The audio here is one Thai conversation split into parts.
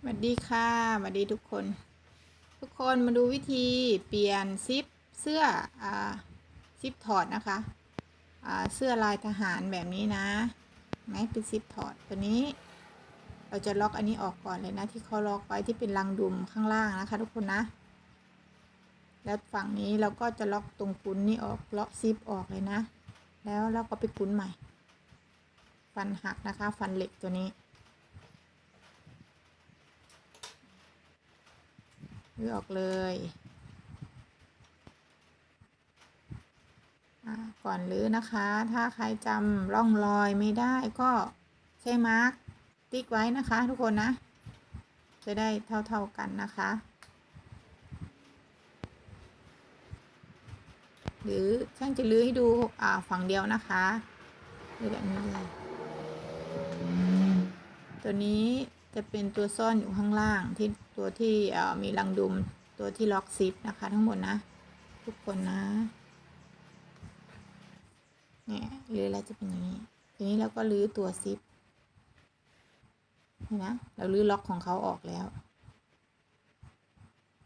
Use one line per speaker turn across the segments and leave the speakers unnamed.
สวัสดีค่ะสวัสดีทุกคน ทุกคนมาดูวิธีเปลี่ยนซิปเสื้ออ่าซิปถอดนะคะอ่าเสื้อลายทหารแบบนี้นะไหนเป็นซิปถอดตัวนี้ เราจะล็อกอันนี้ออกก่อนเลยนะ ที่เขาล็อกไว้ที่เป็นรังดุมข้างล่างนะคะ ทุกคนนะ แล้วฝั่งนี้เราก็จะล็อกตรงกุนนี่ออกล็อกซิปออกเลยนะ แล้วเราก็ไปกุนใหม่ ฟันหักนะคะ ฟันเหล็กตัวนี้ เลือกเลยก่อนรื้อนะคะ ถ้าใครจำร่องรอยไม่ได้ก็ใช้มาร์กติ๊กไว้นะคะทุกคนนะ จะได้เท่า ๆกันนะคะ หรือช่างจะลื้อให้ดูอ่าฝั่งเดียวนะคะลื้อแบบนี้เลยตัวนี้ จะเป็นตัวซ่อนอยู่ข้างล่างที่ตัวที่มีรังดุมตัวที่ล็อกซิปนะคะ ทั้งหมดนะ ทุกคนนะเนี่ยหรืออะไรจะเป็นอย่างนี้ ทีนี้เราก็ลื้อตัวซิปนี่นะเราลื้อล็อกของเขาออกแล้ว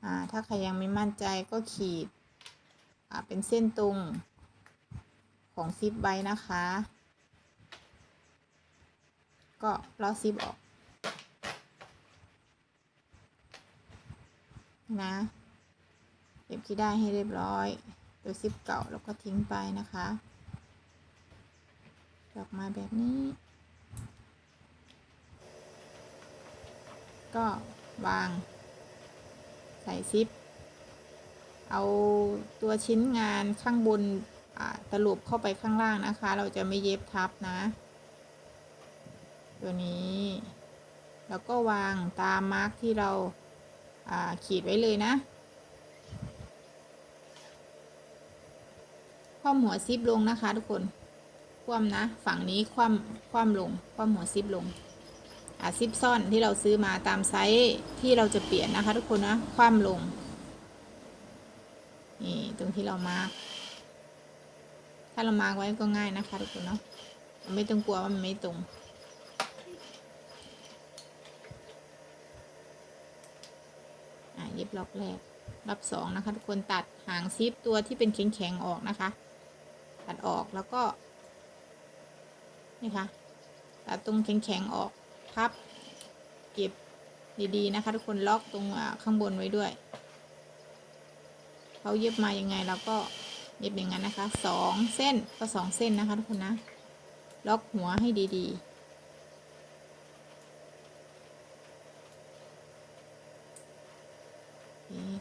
อ่าถ้าใครยังไม่มั่นใจก็ขีดอ่าเป็นเส้นตรงของซิปไว้นะคะ ก็ล้อซิปออก นะเก็บที่ได้ให้เรียบร้อย ตัวซิปเก่าแล้วก็ทิ้งไปนะคะออกมาแบบนี้ ก็วาง ใส่ซิป เอาตัวชิ้นงานข้างบนตลบเข้าไปข้างล่างนะคะ เราจะไม่เย็บทับนะ ตัวนี้ แล้วก็วางตามมาร์กที่เรา ขีดไว้เลยนะคว่ำหัวซิปลงนะคะ ทุกคน คว่ำนะ ฝั่งนี้คว่ำคว่ำลง คว่ำหัวซิปลงอ่าซิปซ่อนที่เราซื้อมาตามไซส์ที่เราจะเปลี่ยนนะคะ ทุกคนนะ คว่ำลง นี่ตรงที่เรามาร์กถ้าเรามาร์กไว้ก็ง่ายนะคะ ทุกคนเนาะ ไม่ต้องกลัวว่ามันไม่ตรง เย็บล็อกแรกรอบสองนะคะ ทุกคนตัดหางซิปตัวที่เป็นแข็งๆออกนะคะ ตัดออกแล้วก็ นี่ค่ะ ตัดตรงแข็งๆออกพับ เก็บดีๆนะคะ ทุกคนล็อกตรงข้างบนไว้ด้วยเขาเย็บมายังไงเราก็เย็บอย่างนั้นนะคะสองเส้นก็สองเส้นนะคะ ทุกคนนะ ล็อกหัวให้ดีๆ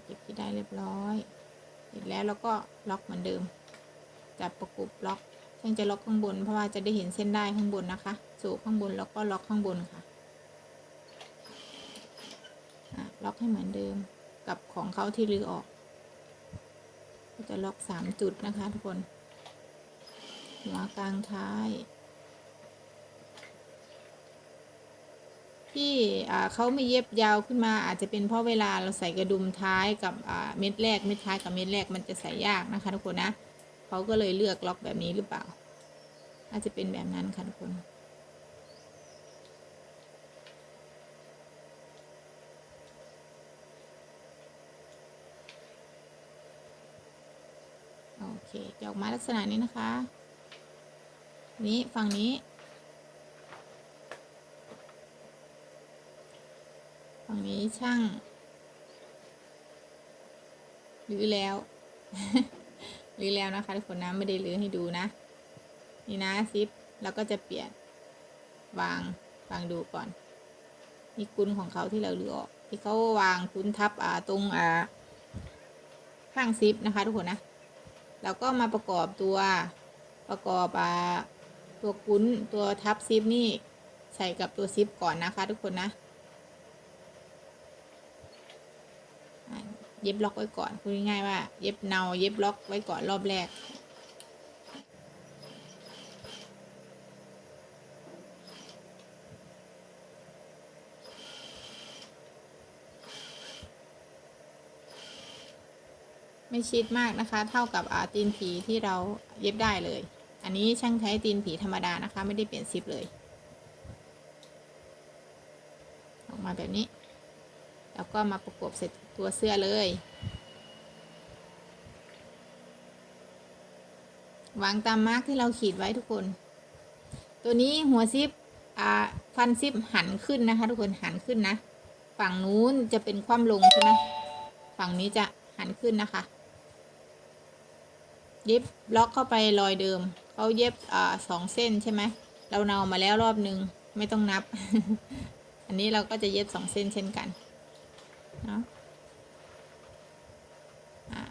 เก็บที่ได้เรียบร้อยเสร็จแล้วเราก็ล็อกเหมือนเดิม จับประกบล็อกช่งจะล็อกข้างบนเพราะว่าจะได้เห็นเส้นได้ข้างบนนะคะสูบข้างบนแล้วก็ล็อกข้างบนค่ะล็อกให้เหมือนเดิมกับของเขาที่รื้อออก ก็จะล็อกสามจุดนะคะทุกคนหัวกลางท้าย ที่เขาไม่เย็บยาวขึ้นมาอาจจะเป็นเพราะเวลาเราใส่กระดุมท้ายกับเม็ดแรกเม็ดท้ายกับเม็ดแรกมันจะใส่ยากนะคะทุกคนนะเขาก็เลยเลือกล็อกแบบนี้หรือเปล่า อาจจะเป็นแบบนั้นค่ะทุกคนโอเคจะออกมาลักษณะนี้นะคะ นี้ฝั่งนี้ ฝั่ง นี้ช่างรือแล้วรือแล้วนะคะทุกคนนะไม่ได้รือให้ดูนะ นี่นะซิปแล้วก็จะเปลี่ยนวางวางดูก่อนนี่กุนของเขาที่เราเลือออกที่เขาวางกุนทับอ่าตรงอ่าข้างซิปนะคะ ทุกคนนะแล้วก็มาประกอบตัวประกอบอ่าตัวกุนตัวทับซิปนี่ใส่กับตัวซิปก่อนนะคะ ทุกคนนะ เย็บล็อกไว้ก่อนพูดง่ายๆว่า เย็บเนาเย็บล็อกไว้ก่อนรอบแรก ไม่ชิดมากนะคะ เท่ากับอาตีนผีที่เราเย็บได้เลย อันนี้ช่างใช้ตีนผีธรรมดานะคะ ไม่ได้เปลี่ยนซิปเลย ออกมาแบบนี้ แล้วก็มาประกบเสร็จตัวเสื้อเลย วางตามมาร์กที่เราขีดไว้ทุกคน ตัวนี้หัวซิปอ่าฟันซิปหันขึ้นนะคะ ทุกคนหันขึ้นนะ ฝั่งนู้นจะเป็นคว่ำลงใช่ไหมฝั่งนี้จะหันขึ้นนะคะ เย็บล็อกเข้าไปรอยเดิมเขาเย็บอ่าสองเส้นใช่ไหมเราเนามาแล้วรอบหนึ่งไม่ต้องนับ อันนี้เราก็จะเย็บสองเส้นเช่นกัน เนาะอะ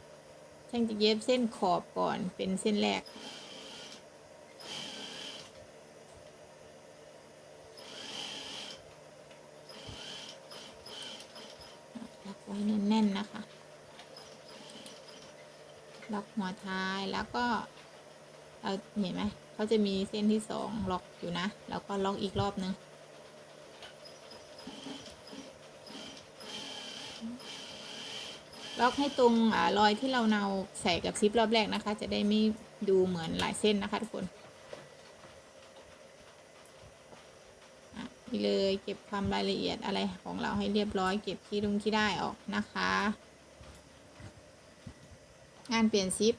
ช่างจะเย็บเส้นขอบก่อนเป็นเส้นแรก ล็อกไว้แน่นๆนะคะ ล็อกหัวท้ายแล้วก็เราเห็นไหมเขาจะมีเส้นที่สองล็อกอยู่นะ แล้วก็ล็อกอีกรอบนึง ล็อกให้ตรงอรอยที่เราเนาใส่กับซิปรอบแรกนะคะ จะได้ไม่ดูเหมือนหลายเส้นนะคะทุกคนอะนี่เลยเก็บความรายละเอียดอะไรของเราให้เรียบร้อย เก็บที่รุงที่ได้ออกนะคะ งานเปลี่ยนซิป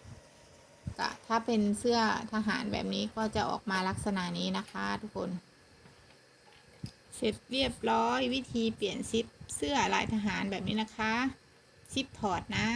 ก็ถ้าเป็นเสื้อทหารแบบนี้ก็จะออกมาลักษณะนี้นะคะทุกคน เสร็จเรียบร้อยวิธีเปลี่ยนซิปเสื้อลายทหารแบบนี้นะคะ ชิปพอร์ตนะ